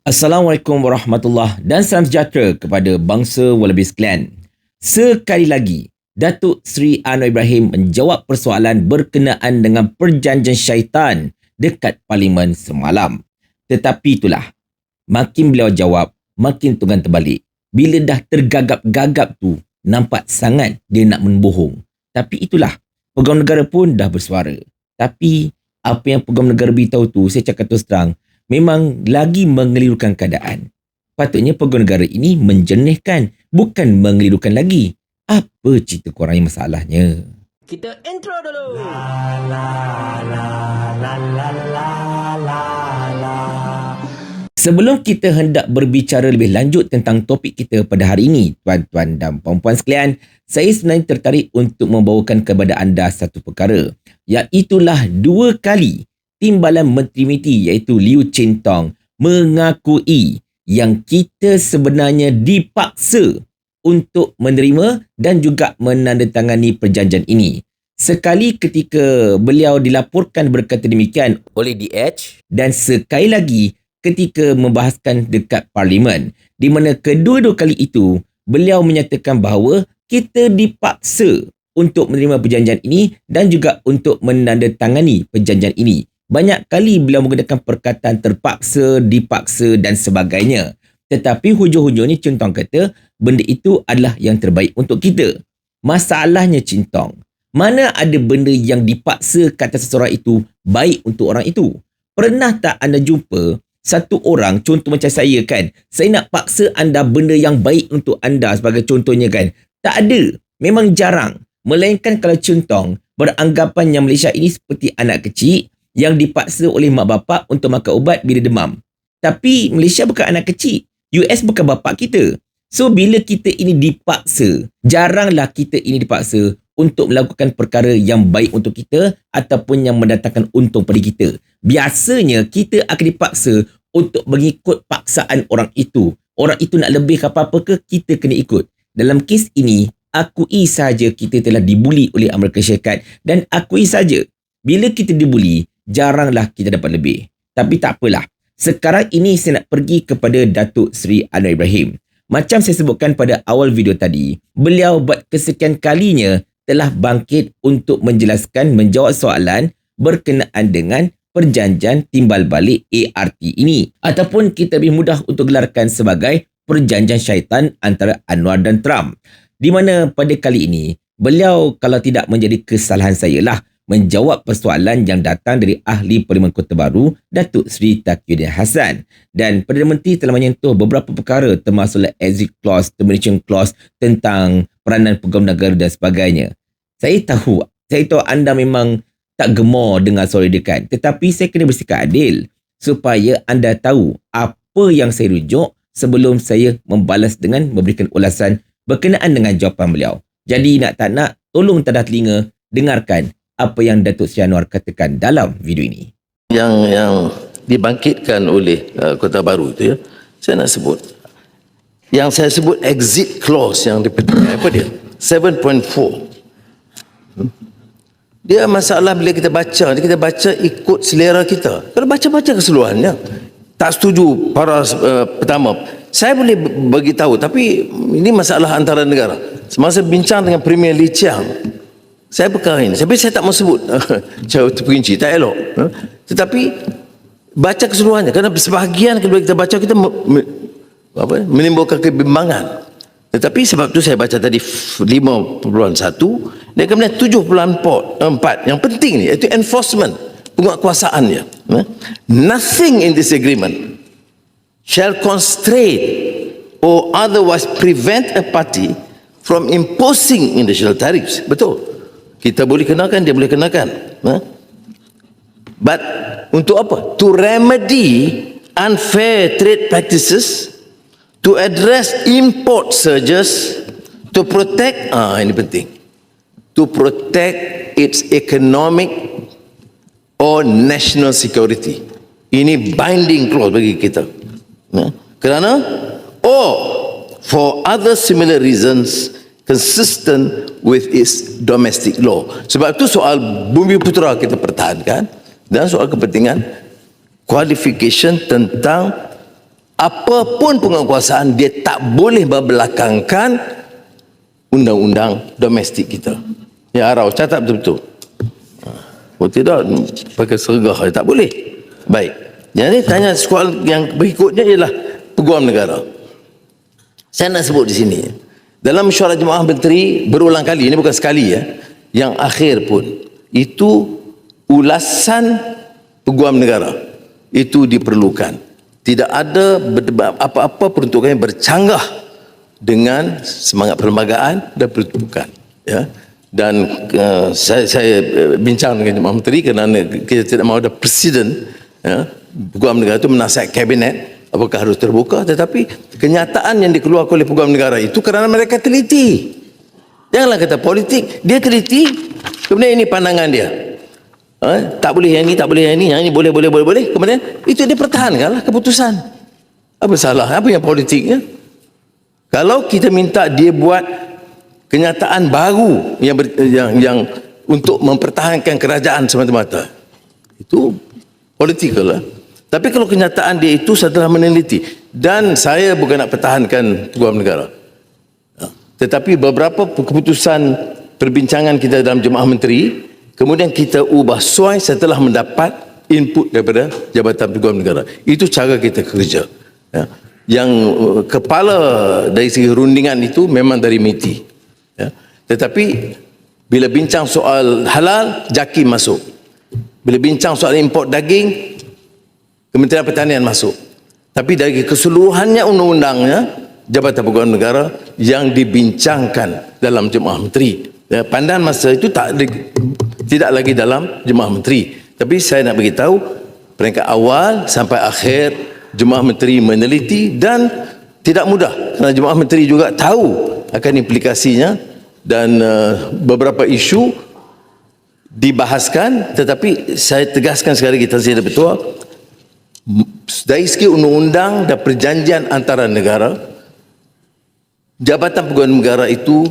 Assalamualaikum warahmatullahi dan salam sejahtera kepada bangsa Wallaby sekalian. Sekali lagi, Datuk Seri Anwar Ibrahim menjawab persoalan berkenaan dengan perjanjian syaitan dekat parlimen semalam. Tetapi itulah, makin beliau jawab, makin tunggang terbalik. Bila dah tergagap-gagap tu, nampak sangat dia nak membohong. Tapi itulah, pegawai negara pun dah bersuara. Tapi, apa yang pegawai negara beritahu tu, saya cakap terus terang, memang lagi mengelirukan keadaan. Patutnya pegawai negara ini menjernihkan, bukan mengelirukan lagi. Apa cerita korang yang masalahnya? Kita intro dulu. Sebelum kita hendak berbicara lebih lanjut tentang topik kita pada hari ini, tuan-tuan dan puan-puan sekalian, saya sebenarnya tertarik untuk membawakan kepada anda satu perkara, iaitulah dua kali Timbalan Menteri MITI iaitu Liu Chin Tong mengakui yang kita sebenarnya dipaksa untuk menerima dan juga menandatangani perjanjian ini. Sekali ketika beliau dilaporkan berkata demikian oleh DH dan sekali lagi ketika membahaskan dekat parlimen di mana kedua-dua kali itu beliau menyatakan bahawa kita dipaksa untuk menerima perjanjian ini dan juga untuk menandatangani perjanjian ini. Banyak kali beliau menggunakan perkataan terpaksa, dipaksa dan sebagainya. Tetapi hujung-hujungnya Cintong kata benda itu adalah yang terbaik untuk kita. Masalahnya Cintong, mana ada benda yang dipaksa kata seseorang itu baik untuk orang itu? Pernah tak anda jumpa satu orang, contoh macam saya kan, saya nak paksa anda benda yang baik untuk anda sebagai contohnya kan. Tak ada. Memang jarang. Melainkan kalau contong beranggapan yang Malaysia ini seperti anak kecil yang dipaksa oleh mak bapak untuk makan ubat bila demam. Tapi Malaysia bukan anak kecil. US bukan bapak kita. So bila kita ini dipaksa, jaranglah kita ini dipaksa untuk melakukan perkara yang baik untuk kita ataupun yang mendatangkan untung pada kita. Biasanya kita akan dipaksa untuk mengikut paksaan orang itu. Orang itu nak lebih ke apa-apa ke, kita kena ikut. Dalam kes ini, akui saja kita telah dibuli oleh Amerika Syarikat dan akui saja bila kita dibuli, jaranglah kita dapat lebih. Tapi tak apalah. Sekarang ini saya nak pergi kepada Datuk Seri Anwar Ibrahim. Macam saya sebutkan pada awal video tadi, beliau buat kesekian kalinya telah bangkit untuk menjelaskan menjawab soalan berkenaan dengan perjanjian timbal balik ART ini ataupun kita lebih mudah untuk gelarkan sebagai perjanjian syaitan antara Anwar dan Trump di mana pada kali ini beliau kalau tidak menjadi kesalahan saya lah menjawab persoalan yang datang dari ahli Parlimen Kota Baru Datuk Seri Taqiyuddin Hassan dan Perdana Menteri telah menyentuh beberapa perkara termasuklah exit clause, termination clause tentang peranan pegawai negara dan sebagainya. Saya tahu, saya tahu anda memang tak gemar dengan suara dia kan. Tetapi saya kena bersikap adil supaya anda tahu apa yang saya rujuk sebelum saya membalas dengan memberikan ulasan berkenaan dengan jawapan beliau. Jadi nak tak nak, tolong tadah telinga dengarkan apa yang Datuk Sri Anwar katakan dalam video ini. Yang yang dibangkitkan oleh uh, Kota Baru itu ya, saya nak sebut. Yang saya sebut exit clause yang diperlukan apa dia? 7.4 dia masalah bila kita baca, kita baca ikut selera kita. Kalau baca-baca keseluruhannya, tak setuju para uh, pertama. Saya boleh bagi tahu tapi ini masalah antara negara. Semasa bincang dengan Premier Lee Chiang, saya perkara ini. Tapi saya tak mau sebut cara terperinci, tak elok. Tetapi baca keseluruhannya. Kerana sebahagian kalau kita baca kita apa, menimbulkan kebimbangan. Tetapi sebab tu saya baca tadi 5.1 dan kemudian 7.4 yang penting ni iaitu enforcement penguatkuasaannya. Eh? Nothing in this agreement shall constrain or otherwise prevent a party from imposing additional tariffs. Betul. Kita boleh kenakan, dia boleh kenakan. Eh? But untuk apa? To remedy unfair trade practices to address import surges to protect ah ini penting to protect its economic or national security ini binding clause bagi kita ya? kerana or for other similar reasons consistent with its domestic law sebab itu soal bumi putra kita pertahankan dan soal kepentingan qualification tentang apapun penguasaan dia tak boleh berbelakangkan undang-undang domestik kita. Ya Arau, catat betul-betul. Oh tidak, pakai sergah tak boleh. Baik. Jadi tanya soal yang berikutnya ialah peguam negara. Saya nak sebut di sini. Dalam mesyuarat jemaah menteri berulang kali, ini bukan sekali ya. Yang akhir pun itu ulasan peguam negara itu diperlukan. Tidak ada apa-apa peruntukan yang bercanggah dengan semangat perlembagaan dan peruntukan. Ya. Dan uh, saya, saya uh, bincang dengan Jemaah Menteri kerana kita tidak mahu ada presiden ya, peguam negara itu menasihat kabinet apakah harus terbuka tetapi kenyataan yang dikeluarkan oleh peguam negara itu kerana mereka teliti. Janganlah kata politik dia teliti. Kemudian ini pandangan dia. Ha? tak boleh yang ini tak boleh yang ini yang ini boleh boleh boleh boleh. Kemudian itu dia pertahankanlah keputusan. Apa salah? Apa yang politiknya kalau kita minta dia buat kenyataan baru yang ber, yang, yang untuk mempertahankan kerajaan semata-mata itu politikal lah tapi kalau kenyataan dia itu setelah meneliti dan saya bukan nak pertahankan peguam negara. Ya. Tetapi beberapa keputusan perbincangan kita dalam jemaah menteri kemudian kita ubah sesuai setelah mendapat input daripada Jabatan Peguam Negara. Itu cara kita kerja. Ya. Yang uh, kepala dari segi rundingan itu memang dari MITI. Ya. Tetapi bila bincang soal halal, JAKIM masuk. Bila bincang soal import daging, Kementerian Pertanian masuk. Tapi dari keseluruhannya undang-undangnya Jabatan Pegawai Negara yang dibincangkan dalam Jemaah Menteri. Ya, pandangan masa itu tak tidak lagi dalam Jemaah Menteri. Tapi saya nak beritahu peringkat awal sampai akhir Jemaah Menteri meneliti dan tidak mudah kerana Jemaah Menteri juga tahu akan implikasinya dan uh, beberapa isu dibahaskan tetapi saya tegaskan sekali lagi Tuan Sri Betul dari segi undang-undang dan perjanjian antara negara jabatan pegawai negara itu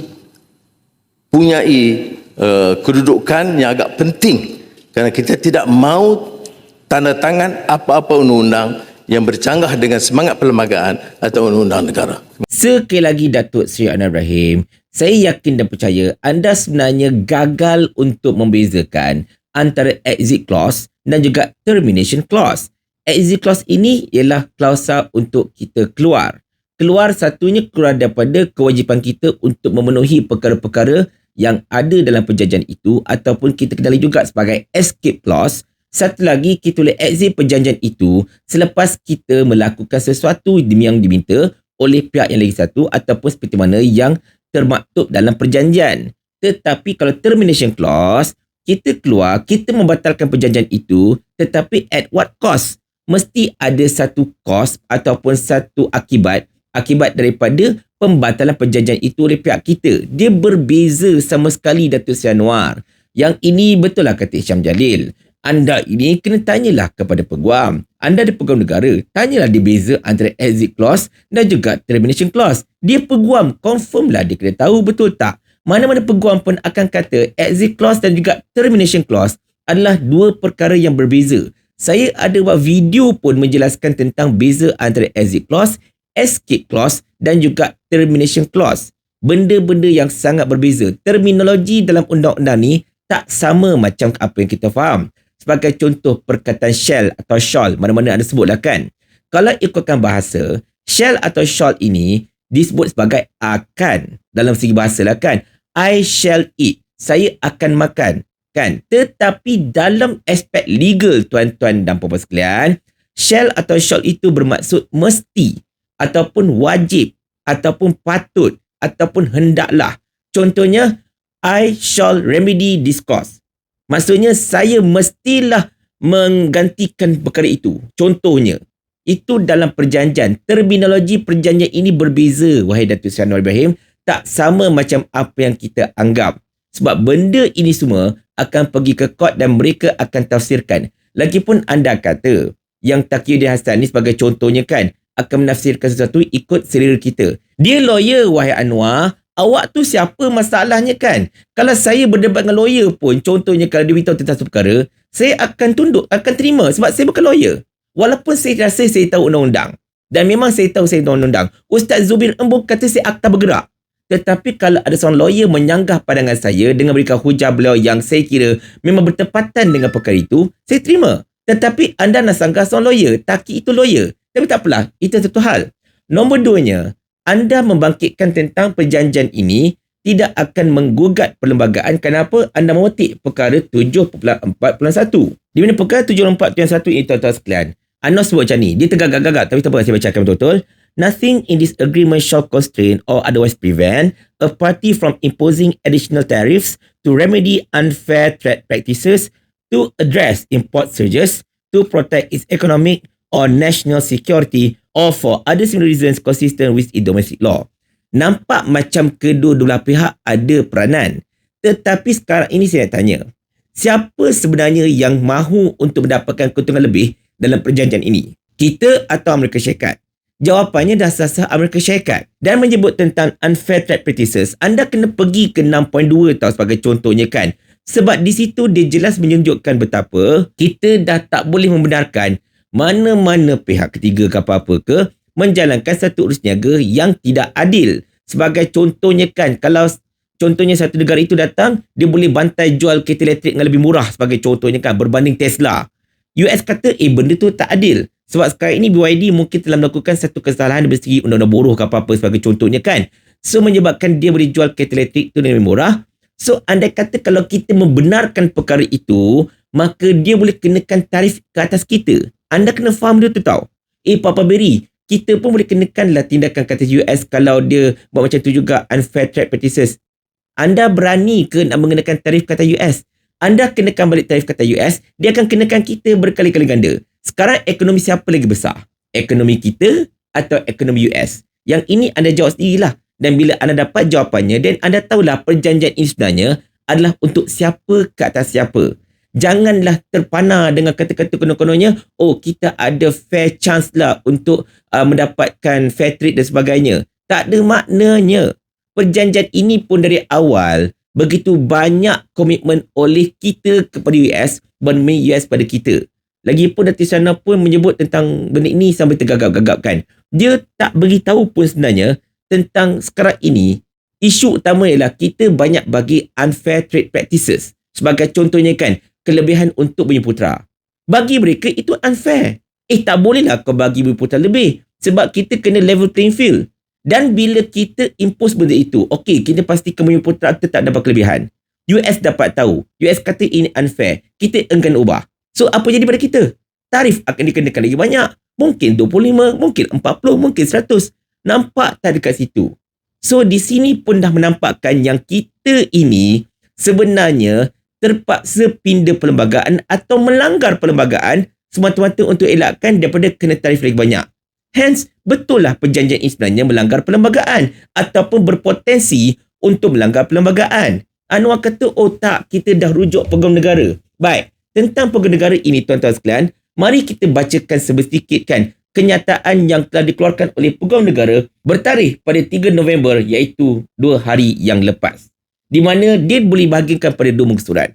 punyai uh, kedudukan yang agak penting kerana kita tidak mahu tanda tangan apa-apa undang-undang yang bercanggah dengan semangat perlembagaan atau undang-undang negara. Sekali lagi Datuk Seri Anwar Ibrahim, saya yakin dan percaya anda sebenarnya gagal untuk membezakan antara exit clause dan juga termination clause exit clause ini ialah klausa untuk kita keluar. Keluar satunya keluar daripada kewajipan kita untuk memenuhi perkara-perkara yang ada dalam perjanjian itu ataupun kita kenali juga sebagai escape clause. Satu lagi kita boleh exit perjanjian itu selepas kita melakukan sesuatu yang diminta oleh pihak yang lagi satu ataupun seperti mana yang termaktub dalam perjanjian. Tetapi kalau termination clause, kita keluar, kita membatalkan perjanjian itu tetapi at what cost? mesti ada satu kos ataupun satu akibat akibat daripada pembatalan perjanjian itu oleh pihak kita. Dia berbeza sama sekali Datuk Seri Anwar. Yang ini betul lah kata Isyam Jalil. Anda ini kena tanyalah kepada peguam. Anda ada peguam negara. Tanyalah dia beza antara exit clause dan juga termination clause. Dia peguam. Confirm lah dia kena tahu betul tak. Mana-mana peguam pun akan kata exit clause dan juga termination clause adalah dua perkara yang berbeza saya ada buat video pun menjelaskan tentang beza antara exit clause, escape clause dan juga termination clause. Benda-benda yang sangat berbeza. Terminologi dalam undang-undang ni tak sama macam apa yang kita faham. Sebagai contoh perkataan shall atau shall, mana-mana ada sebutlah kan. Kalau ikutkan bahasa, shall atau shall ini disebut sebagai akan dalam segi bahasa lah kan. I shall eat. Saya akan makan kan tetapi dalam aspek legal tuan-tuan dan puan-puan sekalian shall atau shall itu bermaksud mesti ataupun wajib ataupun patut ataupun hendaklah contohnya I shall remedy this cause maksudnya saya mestilah menggantikan perkara itu contohnya itu dalam perjanjian terminologi perjanjian ini berbeza wahai Datuk Sri Anwar Ibrahim tak sama macam apa yang kita anggap sebab benda ini semua akan pergi ke court dan mereka akan tafsirkan. Lagipun anda kata yang Taqiyuddin Hassan ni sebagai contohnya kan akan menafsirkan sesuatu ikut selera kita. Dia lawyer wahai Anwar, awak tu siapa masalahnya kan? Kalau saya berdebat dengan lawyer pun, contohnya kalau dia beritahu tentang perkara, saya akan tunduk, akan terima sebab saya bukan lawyer. Walaupun saya rasa saya tahu undang-undang. Dan memang saya tahu saya tahu undang. Ustaz Zubir Embong kata saya akta bergerak. Tetapi kalau ada seorang lawyer menyanggah pandangan saya dengan berikan hujah beliau yang saya kira memang bertepatan dengan perkara itu, saya terima. Tetapi anda nak sanggah seorang lawyer, taki itu lawyer. Tapi tak apalah, itu satu hal. Nombor duanya, anda membangkitkan tentang perjanjian ini tidak akan menggugat perlembagaan kenapa anda memetik perkara 7.4.1. Di mana perkara 7.4.1 ini tuan-tuan sekalian. Anos sebut macam ni. Dia tergagak-gagak tapi tak apa saya bacakan betul-betul. Nothing in this agreement shall constrain or otherwise prevent a party from imposing additional tariffs to remedy unfair trade practices, to address import surges, to protect its economic or national security or for other similar reasons consistent with its domestic law. Nampak macam kedua-dua pihak ada peranan. Tetapi sekarang ini saya nak tanya, siapa sebenarnya yang mahu untuk mendapatkan keuntungan lebih dalam perjanjian ini? Kita atau Amerika Syarikat? Jawapannya dah sah Amerika Syarikat dan menyebut tentang unfair trade practices. Anda kena pergi ke 6.2 tau sebagai contohnya kan. Sebab di situ dia jelas menunjukkan betapa kita dah tak boleh membenarkan mana-mana pihak ketiga ke apa-apa ke menjalankan satu urus niaga yang tidak adil. Sebagai contohnya kan, kalau contohnya satu negara itu datang, dia boleh bantai jual kereta elektrik dengan lebih murah sebagai contohnya kan, berbanding Tesla. US kata, eh benda tu tak adil. Sebab sekarang ini BYD mungkin telah melakukan satu kesalahan dari segi undang-undang buruh ke apa-apa sebagai contohnya kan. So menyebabkan dia boleh jual kereta elektrik itu lebih murah. So anda kata kalau kita membenarkan perkara itu, maka dia boleh kenakan tarif ke atas kita. Anda kena faham dia tu tau. Eh Papa Berry, kita pun boleh kenakan lah tindakan kata US kalau dia buat macam tu juga unfair trade practices. Anda berani ke nak mengenakan tarif kata US? Anda kenakan balik tarif kata US, dia akan kenakan kita berkali-kali ganda. Sekarang ekonomi siapa lagi besar? Ekonomi kita atau ekonomi US? Yang ini anda jawab sendirilah. Dan bila anda dapat jawapannya dan anda tahulah perjanjian ini sebenarnya adalah untuk siapa ke atas siapa. Janganlah terpana dengan kata-kata konon-kononnya, oh kita ada fair chance lah untuk uh, mendapatkan fair trade dan sebagainya. Tak ada maknanya. Perjanjian ini pun dari awal begitu banyak komitmen oleh kita kepada US dan US pada kita. Lagipun Datuk Sana pun menyebut tentang benda ini sampai tergagap-gagapkan. Dia tak beritahu pun sebenarnya tentang sekarang ini, isu utama ialah kita banyak bagi unfair trade practices. Sebagai contohnya kan, kelebihan untuk Bumi Putra. Bagi mereka itu unfair. Eh tak bolehlah kau bagi Bumi Putra lebih. Sebab kita kena level playing field. Dan bila kita impose benda itu, okey, kita pastikan Bumi Putra tetap dapat kelebihan. US dapat tahu. US kata ini unfair. Kita enggan ubah. So apa jadi pada kita? Tarif akan dikenakan lagi banyak. Mungkin 25, mungkin 40, mungkin 100. Nampak tak dekat situ? So di sini pun dah menampakkan yang kita ini sebenarnya terpaksa pindah perlembagaan atau melanggar perlembagaan semata-mata untuk elakkan daripada kena tarif lagi banyak. Hence, betul lah perjanjian ini sebenarnya melanggar perlembagaan ataupun berpotensi untuk melanggar perlembagaan. Anwar kata, oh tak, kita dah rujuk pegawai negara. Baik, tentang pegawai negara ini tuan-tuan sekalian, mari kita bacakan sedikit kan kenyataan yang telah dikeluarkan oleh pegawai negara bertarikh pada 3 November iaitu dua hari yang lepas. Di mana dia boleh bahagikan pada dua muka surat.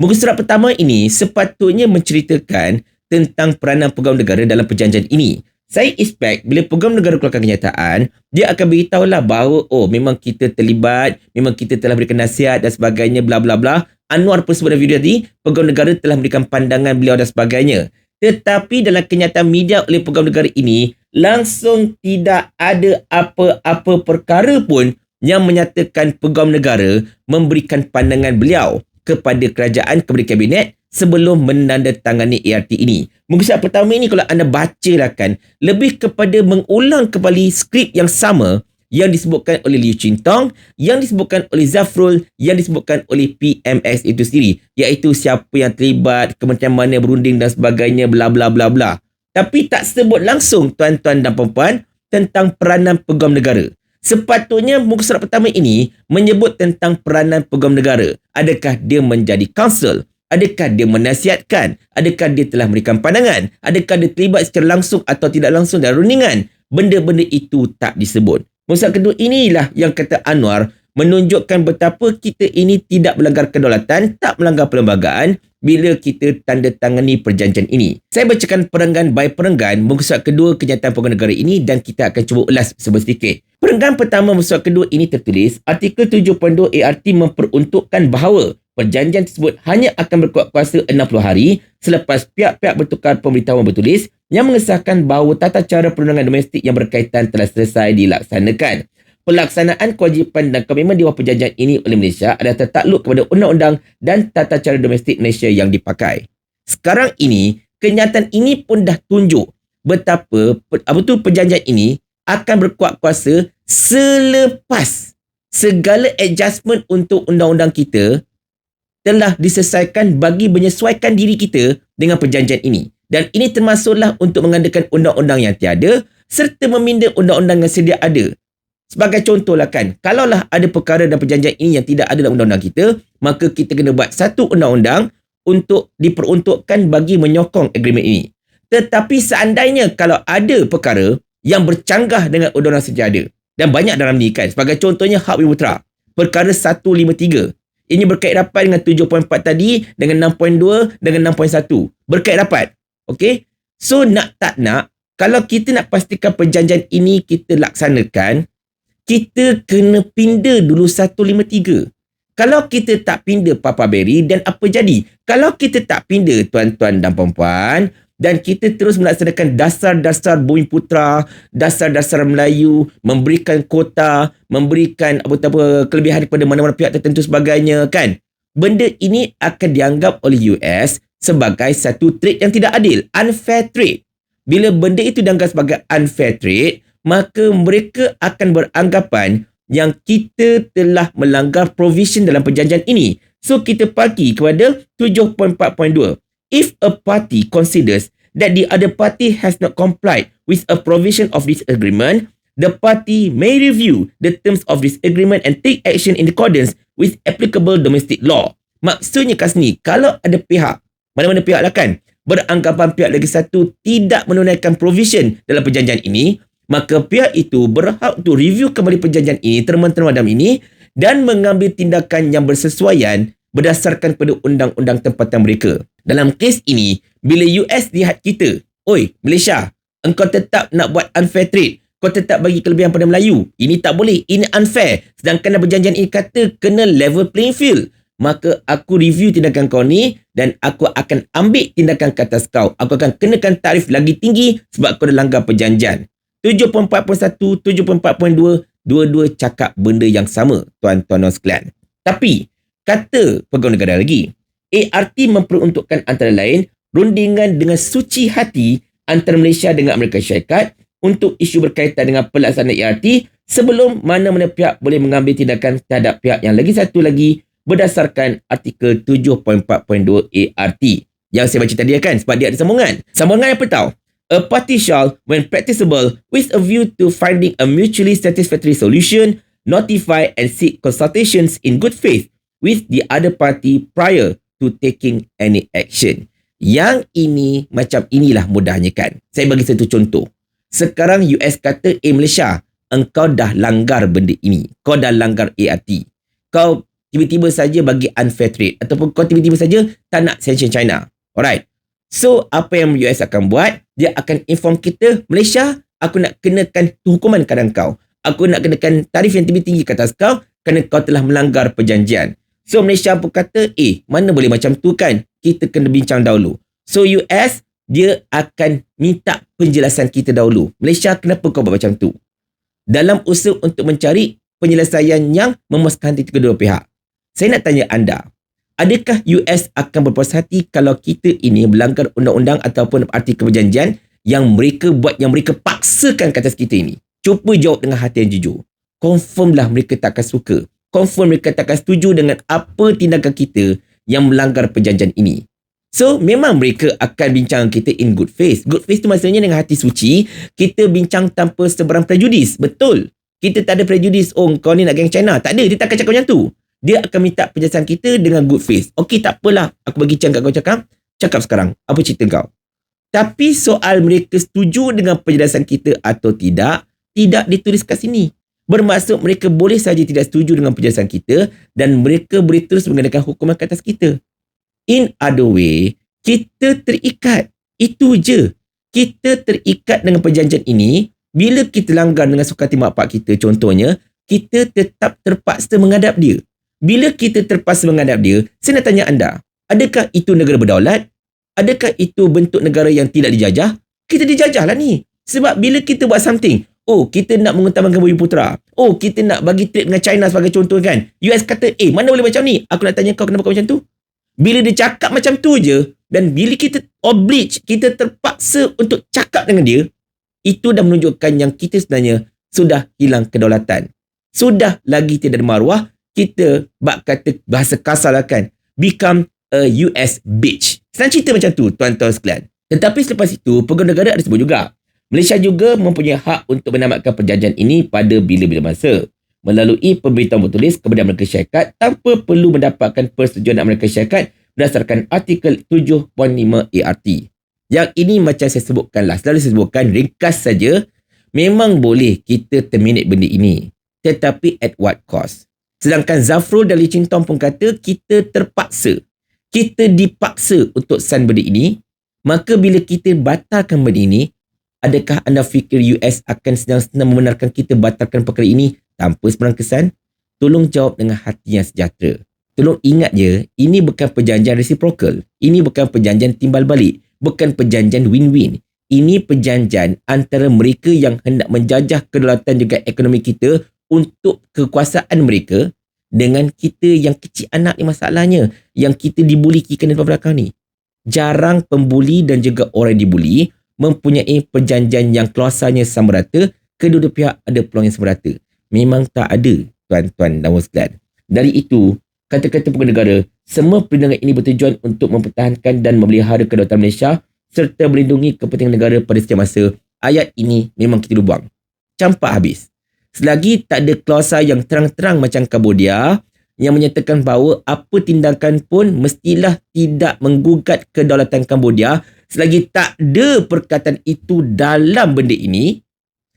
Muka surat pertama ini sepatutnya menceritakan tentang peranan pegawai negara dalam perjanjian ini. Saya expect bila pegawai negara keluarkan kenyataan, dia akan beritahu lah bahawa oh memang kita terlibat, memang kita telah berikan nasihat dan sebagainya bla bla bla Anwar pun sebut dalam video tadi, pegawai negara telah memberikan pandangan beliau dan sebagainya. Tetapi dalam kenyataan media oleh pegawai negara ini, langsung tidak ada apa-apa perkara pun yang menyatakan pegawai negara memberikan pandangan beliau kepada kerajaan, kepada kabinet sebelum menandatangani ART ini. Mungkin saat pertama ini kalau anda baca lah kan, lebih kepada mengulang kembali skrip yang sama yang disebutkan oleh Liu Tong, yang disebutkan oleh Zafrul, yang disebutkan oleh PMS itu sendiri, iaitu siapa yang terlibat, kementerian mana berunding dan sebagainya, bla bla bla bla. Tapi tak sebut langsung tuan-tuan dan puan tentang peranan pegawai negara. Sepatutnya muka surat pertama ini menyebut tentang peranan pegawai negara. Adakah dia menjadi counsel? Adakah dia menasihatkan? Adakah dia telah memberikan pandangan? Adakah dia terlibat secara langsung atau tidak langsung dalam rundingan? Benda-benda itu tak disebut. Musa kedua inilah yang kata Anwar menunjukkan betapa kita ini tidak melanggar kedaulatan, tak melanggar perlembagaan bila kita tanda tangani perjanjian ini. Saya bacakan perenggan by perenggan surat kedua kenyataan pegawai negara ini dan kita akan cuba ulas sedikit. Perenggan pertama surat kedua ini tertulis, artikel 7.2 ART memperuntukkan bahawa perjanjian tersebut hanya akan berkuat kuasa 60 hari selepas pihak-pihak bertukar pemberitahuan bertulis yang mengesahkan bahawa tata cara perundangan domestik yang berkaitan telah selesai dilaksanakan pelaksanaan kewajipan dan komitmen di bawah perjanjian ini oleh Malaysia adalah tertakluk kepada undang-undang dan tata cara domestik Malaysia yang dipakai. Sekarang ini, kenyataan ini pun dah tunjuk betapa apa tu perjanjian ini akan berkuat kuasa selepas segala adjustment untuk undang-undang kita telah diselesaikan bagi menyesuaikan diri kita dengan perjanjian ini. Dan ini termasuklah untuk mengadakan undang-undang yang tiada serta meminda undang-undang yang sedia ada Sebagai contohlah kan, kalaulah ada perkara dan perjanjian ini yang tidak ada dalam undang-undang kita, maka kita kena buat satu undang-undang untuk diperuntukkan bagi menyokong agreement ini. Tetapi seandainya kalau ada perkara yang bercanggah dengan undang-undang sedia ada, dan banyak dalam ni kan, sebagai contohnya Hak Wibutra, perkara 153. Ini berkait rapat dengan 7.4 tadi, dengan 6.2, dengan 6.1. Berkait rapat. Okay? So nak tak nak, kalau kita nak pastikan perjanjian ini kita laksanakan, kita kena pindah dulu 153. Kalau kita tak pindah Papa Berry dan apa jadi? Kalau kita tak pindah tuan-tuan dan puan-puan dan kita terus melaksanakan dasar-dasar bumi putra, dasar-dasar Melayu, memberikan kota, memberikan apa-apa kelebihan kepada mana-mana pihak tertentu sebagainya kan? Benda ini akan dianggap oleh US sebagai satu trade yang tidak adil, unfair trade. Bila benda itu dianggap sebagai unfair trade, maka mereka akan beranggapan yang kita telah melanggar provision dalam perjanjian ini. So kita pergi kepada 7.4.2. If a party considers that the other party has not complied with a provision of this agreement, the party may review the terms of this agreement and take action in accordance with applicable domestic law. Maksudnya kat sini, kalau ada pihak, mana-mana pihak lah kan, beranggapan pihak lagi satu tidak menunaikan provision dalam perjanjian ini, maka pihak itu berhak untuk review kembali perjanjian ini terma-terma dalam ini dan mengambil tindakan yang bersesuaian berdasarkan pada undang-undang tempatan mereka. Dalam kes ini, bila US lihat kita, Oi, Malaysia, engkau tetap nak buat unfair trade, kau tetap bagi kelebihan pada Melayu. Ini tak boleh, ini unfair. Sedangkan perjanjian ini kata kena level playing field. Maka aku review tindakan kau ni dan aku akan ambil tindakan ke atas kau. Aku akan kenakan tarif lagi tinggi sebab kau dah langgar perjanjian. 7.4.1, 7.4.2, dua-dua cakap benda yang sama, tuan-tuan dan sekalian. Tapi, kata pegawai negara lagi, ART memperuntukkan antara lain rundingan dengan suci hati antara Malaysia dengan Amerika Syarikat untuk isu berkaitan dengan pelaksanaan ART sebelum mana-mana pihak boleh mengambil tindakan terhadap pihak yang lagi satu lagi berdasarkan artikel 7.4.2 ART. Yang saya baca tadi kan sebab dia ada sambungan. Sambungan apa tahu? A party shall, when practicable, with a view to finding a mutually satisfactory solution, notify and seek consultations in good faith with the other party prior to taking any action. Yang ini macam inilah mudahnya kan. Saya bagi satu contoh. Sekarang US kata, eh Malaysia, engkau dah langgar benda ini. Kau dah langgar ART. Kau tiba-tiba saja bagi unfair trade. Ataupun kau tiba-tiba saja tak nak sanction China. Alright. So, apa yang US akan buat? Dia akan inform kita, Malaysia, aku nak kenakan hukuman kepada kau. Aku nak kenakan tarif yang tinggi-tinggi ke atas kau kerana kau telah melanggar perjanjian. So, Malaysia pun kata, eh, mana boleh macam tu kan? Kita kena bincang dahulu. So, US, dia akan minta penjelasan kita dahulu. Malaysia, kenapa kau buat macam tu? Dalam usaha untuk mencari penyelesaian yang memuaskan hati kedua pihak. Saya nak tanya anda, adakah US akan berpuas hati kalau kita ini melanggar undang-undang ataupun artikel perjanjian yang mereka buat yang mereka paksakan ke atas kita ini? Cuba jawab dengan hati yang jujur. Confirmlah mereka tak akan suka. Confirm mereka tak akan setuju dengan apa tindakan kita yang melanggar perjanjian ini. So, memang mereka akan bincang kita in good faith. Good faith tu maksudnya dengan hati suci, kita bincang tanpa seberang prejudis. Betul. Kita tak ada prejudis, oh kau ni nak geng China. Tak ada, dia tak akan cakap macam tu dia akan minta penjelasan kita dengan good face. Okey, tak apalah. Aku bagi chance kat kau cakap. Cakap sekarang. Apa cerita kau? Tapi soal mereka setuju dengan penjelasan kita atau tidak, tidak ditulis kat sini. Bermaksud mereka boleh saja tidak setuju dengan penjelasan kita dan mereka boleh terus mengadakan hukuman ke atas kita. In other way, kita terikat. Itu je. Kita terikat dengan perjanjian ini. Bila kita langgar dengan suka hati mak pak kita, contohnya, kita tetap terpaksa menghadap dia. Bila kita terpaksa menghadap dia, saya nak tanya anda, adakah itu negara berdaulat? Adakah itu bentuk negara yang tidak dijajah? Kita dijajah lah ni. Sebab bila kita buat something, oh kita nak mengutamakan bumi putera. Oh kita nak bagi trade dengan China sebagai contoh kan. US kata, eh mana boleh macam ni? Aku nak tanya kau kenapa kau macam tu? Bila dia cakap macam tu je, dan bila kita oblige, kita terpaksa untuk cakap dengan dia, itu dah menunjukkan yang kita sebenarnya sudah hilang kedaulatan. Sudah lagi tidak ada maruah, kita bak kata bahasa kasar lah kan, become a US bitch. Senang cerita macam tu, tuan-tuan sekalian. Tetapi selepas itu, pegawai negara ada sebut juga. Malaysia juga mempunyai hak untuk menamatkan perjanjian ini pada bila-bila masa melalui pemberitahuan bertulis kepada Amerika Syarikat tanpa perlu mendapatkan persetujuan Amerika Syarikat berdasarkan artikel 7.5 ART. Yang ini macam saya sebutkanlah, selalu saya sebutkan ringkas saja, memang boleh kita terminate benda ini. Tetapi at what cost? Sedangkan Zafrul dan Lee pun kata kita terpaksa. Kita dipaksa untuk sign benda ini. Maka bila kita batalkan benda ini, Adakah anda fikir US akan senang-senang membenarkan kita batalkan perkara ini tanpa sebarang kesan? Tolong jawab dengan hati yang sejahtera. Tolong ingat je, ini bukan perjanjian reciprocal. Ini bukan perjanjian timbal balik. Bukan perjanjian win-win. Ini perjanjian antara mereka yang hendak menjajah kedaulatan juga ekonomi kita untuk kekuasaan mereka dengan kita yang kecil anak ni masalahnya. Yang kita dibuli kiri kanan belakang ni. Jarang pembuli dan juga orang dibuli mempunyai perjanjian yang keluasannya sama rata, kedua-dua pihak ada peluang yang sama rata. Memang tak ada, tuan-tuan dan sekalian. Dari itu, kata-kata pegawai negara, semua perlindungan ini bertujuan untuk mempertahankan dan memelihara kedaulatan Malaysia serta melindungi kepentingan negara pada setiap masa. Ayat ini memang kita buang. Campak habis. Selagi tak ada klausa yang terang-terang macam Cambodia yang menyatakan bahawa apa tindakan pun mestilah tidak menggugat kedaulatan Cambodia selagi tak ada perkataan itu dalam benda ini,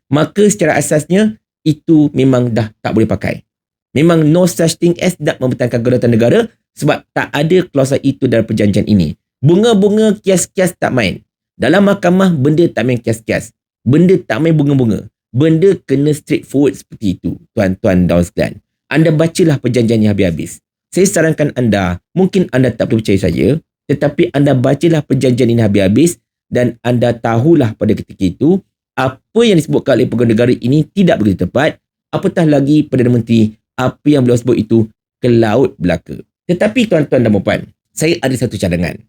maka secara asasnya itu memang dah tak boleh pakai. Memang no such thing as nak mempertahankan kedaulatan negara sebab tak ada klausa itu dalam perjanjian ini. Bunga-bunga kias-kias tak main. Dalam mahkamah, benda tak main kias-kias. Benda tak main bunga-bunga. Benda kena straightforward seperti itu, tuan-tuan dan sekalian. Anda bacalah perjanjian yang habis-habis. Saya sarankan anda, mungkin anda tak perlu percaya saya, tetapi anda bacalah perjanjian ini habis-habis dan anda tahulah pada ketika itu apa yang disebutkan oleh pegawai negara ini tidak begitu tepat apatah lagi Perdana Menteri apa yang beliau sebut itu ke laut belaka. Tetapi tuan-tuan dan puan saya ada satu cadangan.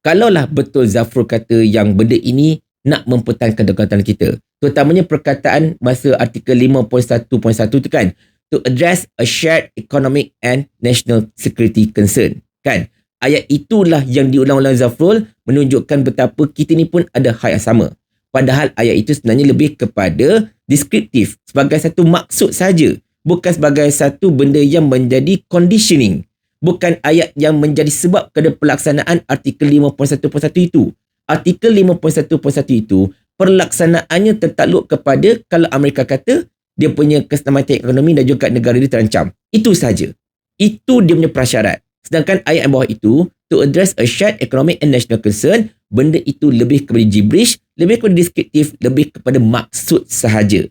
Kalaulah betul Zafrul kata yang benda ini nak mempertahankan dekatan kita, terutamanya perkataan masa artikel 5.1.1 itu kan, to address a shared economic and national security concern. Kan? Ayat itulah yang diulang-ulang Zafrul menunjukkan betapa kita ni pun ada hak yang sama. Padahal ayat itu sebenarnya lebih kepada deskriptif sebagai satu maksud saja, bukan sebagai satu benda yang menjadi conditioning. Bukan ayat yang menjadi sebab kepada pelaksanaan artikel 5.1.1 itu. Artikel 5.1.1 itu pelaksanaannya tertakluk kepada kalau Amerika kata dia punya keselamatan ekonomi dan juga negara dia terancam. Itu saja. Itu dia punya prasyarat. Sedangkan ayat yang bawah itu, to address a shared economic and national concern, benda itu lebih kepada gibberish, lebih kepada deskriptif, lebih kepada maksud sahaja.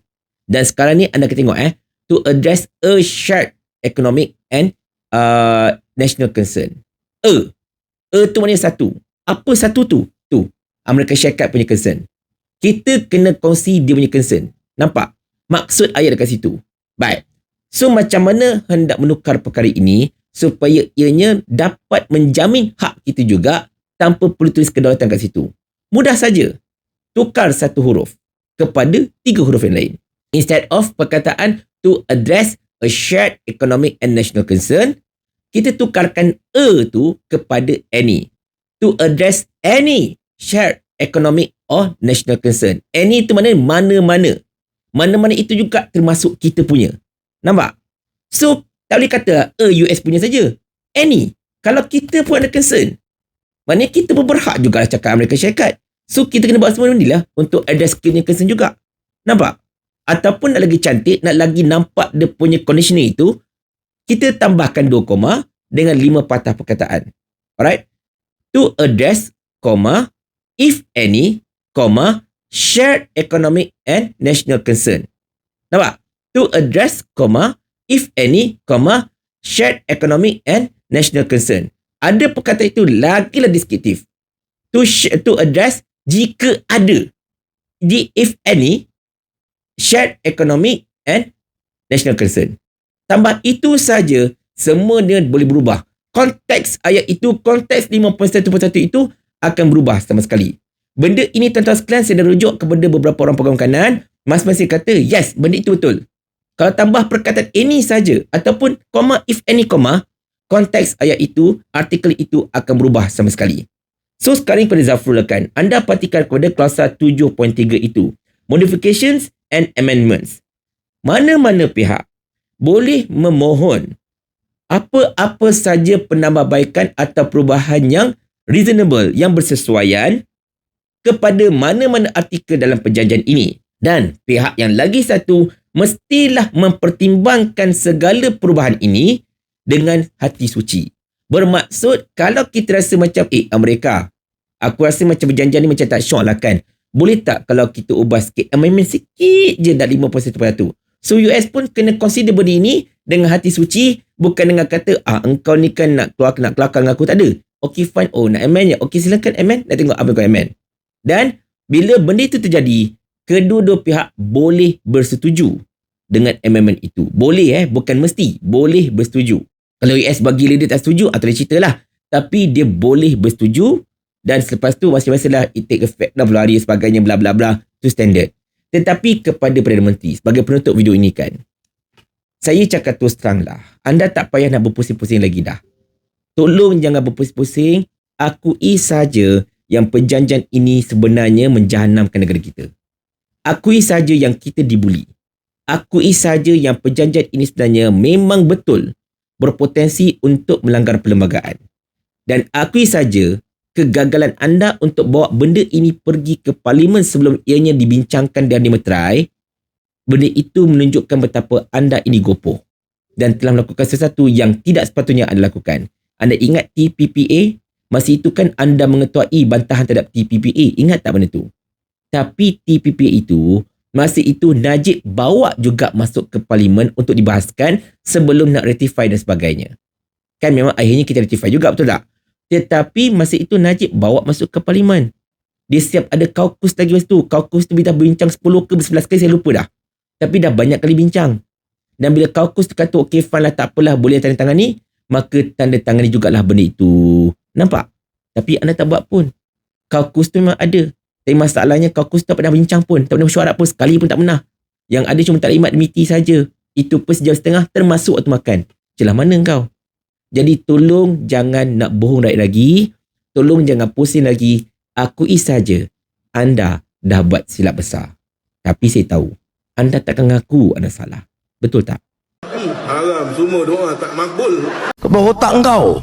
Dan sekarang ni anda kena tengok eh, to address a shared economic and uh, national concern. A. A tu maknanya satu. Apa satu tu? Tu. Amerika Syarikat punya concern. Kita kena kongsi dia punya concern. Nampak? Maksud ayat dekat situ. Baik. So macam mana hendak menukar perkara ini supaya ianya dapat menjamin hak kita juga tanpa perlu tulis kedaulatan kat situ. Mudah saja. Tukar satu huruf kepada tiga huruf yang lain. Instead of perkataan to address a shared economic and national concern, kita tukarkan a tu kepada any. To address any shared economic or national concern. Any itu mana? Mana-mana. Mana-mana itu juga termasuk kita punya. Nampak? So, tak boleh kata a US punya saja. Any. Kalau kita pun ada concern. Maknanya kita pun berhak juga lah cakap Amerika Syarikat. So kita kena buat semua ni lah untuk ada skillnya concern juga. Nampak? Ataupun nak lagi cantik, nak lagi nampak dia punya conditioning itu, kita tambahkan dua koma dengan lima patah perkataan. Alright? to address, comma, if any, comma, shared economic and national concern. Nampak? To address, comma, if any, comma, shared economic and national concern. Ada perkataan itu lagi lah deskriptif. To, to address jika ada. Di, if any, shared economic and national concern. Tambah itu saja, semua dia boleh berubah. Konteks ayat itu, konteks 5.1.1 itu akan berubah sama sekali. Benda ini tuan-tuan sekalian saya dah rujuk kepada beberapa orang program kanan. Mas-mas kata, yes, benda itu betul. Kalau tambah perkataan any saja ataupun koma if any koma, konteks ayat itu, artikel itu akan berubah sama sekali. So sekarang kepada Zafrul Lakan, anda perhatikan kepada klausa 7.3 itu. Modifications and amendments. Mana-mana pihak boleh memohon apa-apa saja penambahbaikan atau perubahan yang reasonable, yang bersesuaian kepada mana-mana artikel dalam perjanjian ini. Dan pihak yang lagi satu mestilah mempertimbangkan segala perubahan ini dengan hati suci. Bermaksud kalau kita rasa macam eh Amerika, aku rasa macam perjanjian ni macam tak syok lah kan. Boleh tak kalau kita ubah sikit, amendment sikit je dah 5.1%. So US pun kena consider benda ini dengan hati suci bukan dengan kata ah engkau ni kan nak keluar nak kelakar dengan aku tak ada. Okay fine. Oh nak amend ya. Okay silakan amend. Nak tengok apa kau amend. Dan bila benda itu terjadi, kedua-dua pihak boleh bersetuju dengan amendment itu. Boleh eh, bukan mesti. Boleh bersetuju. Kalau US bagi leader tak setuju, atau dia cerita lah. Tapi dia boleh bersetuju dan selepas tu masing-masing lah it take effect puluh hari sebagainya bla bla bla. Itu standard. Tetapi kepada Perdana Menteri sebagai penutup video ini kan, saya cakap terus terang lah. Anda tak payah nak berpusing-pusing lagi dah. Tolong jangan berpusing-pusing. Akui saja yang perjanjian ini sebenarnya menjahanamkan negara kita. Akui saja yang kita dibuli. Akui saja yang perjanjian ini sebenarnya memang betul berpotensi untuk melanggar perlembagaan. Dan akui saja kegagalan anda untuk bawa benda ini pergi ke parlimen sebelum ianya dibincangkan dan dimeterai, benda itu menunjukkan betapa anda ini gopoh dan telah melakukan sesuatu yang tidak sepatutnya anda lakukan. Anda ingat TPPA? Masa itu kan anda mengetuai bantahan terhadap TPPA. Ingat tak benda tu? Tapi TPPA itu, masa itu Najib bawa juga masuk ke parlimen untuk dibahaskan sebelum nak ratify dan sebagainya. Kan memang akhirnya kita ratify juga, betul tak? Tetapi masa itu Najib bawa masuk ke parlimen. Dia siap ada kaukus lagi masa tu. Kaukus tu kita bincang 10 ke 11 kali saya lupa dah. Tapi dah banyak kali bincang. Dan bila kaukus tu kata okey fine lah tak apalah boleh tanda tangan ni. Maka tanda tangan ni jugalah benda itu. Nampak? Tapi anda tak buat pun. Kaukus tu memang ada. Tapi masalahnya kaukus tak pernah bincang pun. Tak pernah mesyuarat pun. Sekali pun tak pernah. Yang ada cuma taklimat miti saja. Itu pun sejam setengah termasuk waktu makan. Celah mana kau? Jadi tolong jangan nak bohong rakyat lagi. Tolong jangan pusing lagi. Akui saja anda dah buat silap besar. Tapi saya tahu anda takkan ngaku anda salah. Betul tak? Haram semua doa tak makbul. Kau otak kau.